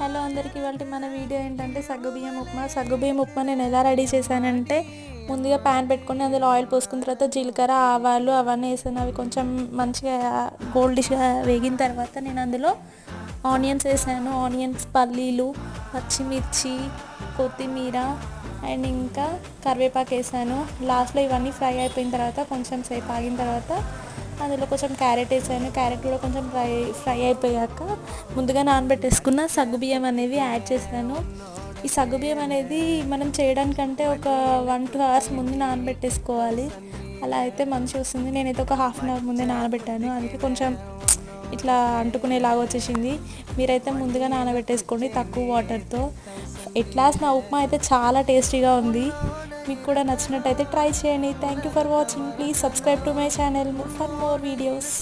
Hello అందరికీ ఇవాళ మన వీడియో ఏంటంటే సగ్గుబియ్యం ఉప్మా. సగ్గుబియ్యం ఉప్మా నేను ఎలా రెడీ చేశానంటే ముందుగా ప్యాన్ పెట్టుకుని అందులో ఆయిల్ పోసుకున్న తర్వాత జీలకర్ర ఆవాలు అవన్నీ వేసాను. అవి కొంచెం మంచిగా గోల్డిష్గా వేగిన తర్వాత నేను అందులో ఆనియన్స్ వేసాను. ఆనియన్స్ పల్లీలు పచ్చిమిర్చి కొత్తిమీర అండ్ ఇంకా కరివేపాకు వేసాను. లాస్ట్లో ఇవన్నీ ఫ్రై అయిపోయిన తర్వాత కొంచెం సేపు ఆగిన తర్వాత అందులో కొంచెం క్యారెట్ వేసాను. క్యారెట్ కూడా కొంచెం ఫ్రై ఫ్రై అయిపోయాక ముందుగా నానబెట్టేసుకున్న సగ్గుబియ్యం అనేవి యాడ్ చేశాను. ఈ సగ్గుబియ్యం అనేది మనం చేయడానికంటే ఒక వన్ టూ అవర్స్ ముందు నానబెట్టేసుకోవాలి. అలా అయితే మంచిగా వస్తుంది. నేనైతే ఒక హాఫ్ అన్ అవర్ ముందే నానబెట్టాను. అందుకే కొంచెం ఇట్లా అంటుకునేలాగా వచ్చేసింది. మీరైతే ముందుగా నానబెట్టేసుకోండి తక్కువ వాటర్తో. ఎట్లాస్ నా ఉప్మా అయితే చాలా టేస్టీగా ఉంది. మీకు కూడా నచ్చినట్టయితే ట్రై చేయండి. Thank you for watching please subscribe to my channel for more videos